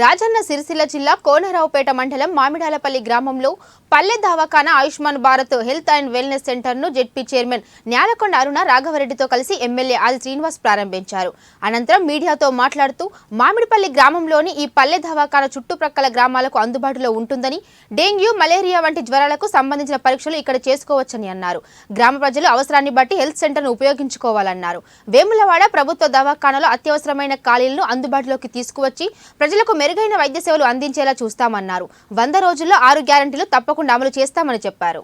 రాజన్న సిరిసిల్ల జిల్లా కోనరావుపేట మండలం మామిడాలపల్లి గ్రామంలో పల్లె దవాఖానా Ayushman Bharat health and wellness సెంటర్ను జెడ్పీ చైర్మన్ న్యాలకొండ అరుణ రాఘవరెడ్డితో కలిసి ఎమ్మెల్యే ఆది శ్రీనివాస్ ప్రారంభించారు. అనంతరం మీడియాతో మాట్లాడుతూ మామిడిపల్లి గ్రామంలోని ఈ పల్లె దవాఖానా చుట్టుప్రక్కల గ్రామాలకు అందుబాటులో ఉంటుందని డెంగ్యూ మలేరియా వంటి జ్వరాలకు సంబంధించిన పరీక్షలు ఇక్కడ చేసుకోవచ్చని అన్నారు. గ్రామ ప్రజలు అవసరాన్ని బట్టి హెల్త్ సెంటర్ను ఉపయోగించుకోవాలన్నారు. వేములవాడ ప్రభుత్వ దవాఖానాలో అత్యవసరమైన ఖాళీలను అందుబాటులోకి తీసుకువచ్చి ప్రజలకు మెరుగైన వైద్య సేవలు అందించేలా చూస్తామన్నారు. వంద రోజుల్లో ఆరు గ్యారంటీలు తప్పకుండా అమలు చేస్తామని చెప్పారు.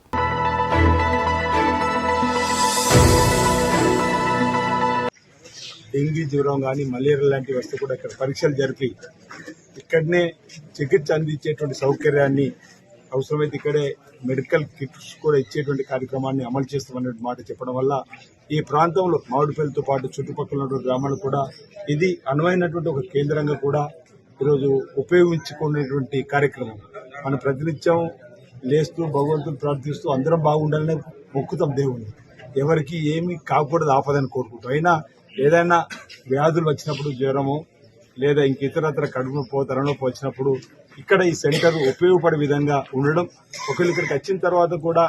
డెంగీ జ్వరం కానీ మలేరియా లాంటివి వస్తే కూడా ఇక్కడ పరీక్షలు జరిపి ఇక్కడనే చికిత్స అందించేటువంటి సౌకర్యాన్ని అవసరమైతే ఇక్కడే మెడికల్ కిట్స్ కూడా ఇచ్చేటువంటి కార్యక్రమాన్ని అమలు చేస్తామనే మాట చెప్పడం వల్ల ఈ ప్రాంతంలో మామిడిపల్లితో పాటు చుట్టుపక్కల ఉన్నటువంటి గ్రామాలు కూడా ఇది అనువైనటువంటి ఒక కేంద్రంగా కూడా ఈరోజు ఉపయోగించుకునేటువంటి కార్యక్రమం. మన ప్రతినిత్యం లేస్తూ భగవంతుని ప్రార్థిస్తూ అందరం బాగుండాలని మొక్కుతాం దేవుణ్ణి. ఎవరికి ఏమి కాకూడదు ఆపదని కోరుకుంటాం. అయినా ఏదైనా వ్యాధులు వచ్చినప్పుడు జ్వరము లేదా ఇంక ఇతరత్ర కడుపునొప్పో తలనొప్పి వచ్చినప్పుడు ఇక్కడ ఈ సెంటర్ ఉపయోగపడే విధంగా ఉండడం ఒకవేళ ఇక్కడికి వచ్చిన తర్వాత కూడా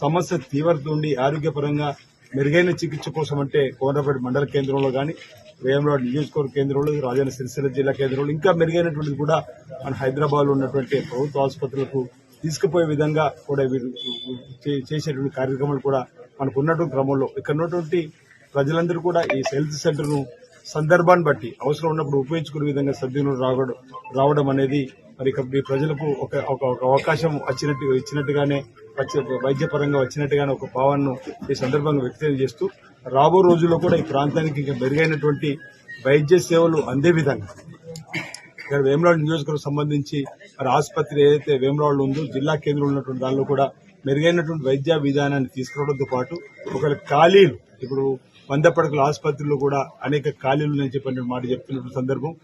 సమస్య తీవ్రత ఉండి ఆరోగ్యపరంగా మెరుగైన చికిత్స కోసం అంటే కోనరాపేట మండల కేంద్రంలో కానీ వేమరాడు నియోజకవర్గ కేంద్రంలో రాజన్న సిరిసిల్ల జిల్లా కేంద్రంలో ఇంకా మెరుగైనటువంటిది కూడా మన హైదరాబాద్లో ఉన్నటువంటి ప్రభుత్వ ఆసుపత్రులకు తీసుకుపోయే విధంగా కూడా వీరు చే- చేసేటువంటి కార్యక్రమాలు కూడా మనకు ఉన్నటువంటి క్రమంలో. ఇక్కడ ఉన్నటువంటి ప్రజలందరూ కూడా ఈ హెల్త్ సెంటర్ను సందర్భాన్ని బట్టి అవసరం ఉన్నప్పుడు ఉపయోగించుకునే విధంగా సభ్యులు రావడం రావడం అనేది మరి ఇక ప్రజలకు ఒక ఒక ఒక అవకాశం వచ్చినట్టు ఇచ్చినట్టుగానే వైద్యపరంగా వచ్చినట్టుగానే ఒక భావనను ఈ సందర్భంగా వ్యక్తం చేస్తూ రాబో రోజుల్లో కూడా ఈ ప్రాంతానికి ఇంకా మెరుగైనటువంటి వైద్య సేవలు అందే విధంగా. ఇక్కడ వేమరాడు నియోజకవర్గం సంబంధించి మరి ఆసుపత్రి ఏదైతే వేమరాడులో ఉందో జిల్లా కేంద్రంలో ఉన్నటువంటి దానిలో కూడా మెరుగైనటువంటి వైద్య విధానాన్ని తీసుకురావడంతో పాటు ఒకవేళ ఖాళీలు ఇప్పుడు వంద పడకల ఆసుపత్రిలో కూడా అనేక ఖాళీలు ఉన్నాయని చెప్పిన మాట చెప్తున్నటువంటి సందర్భం.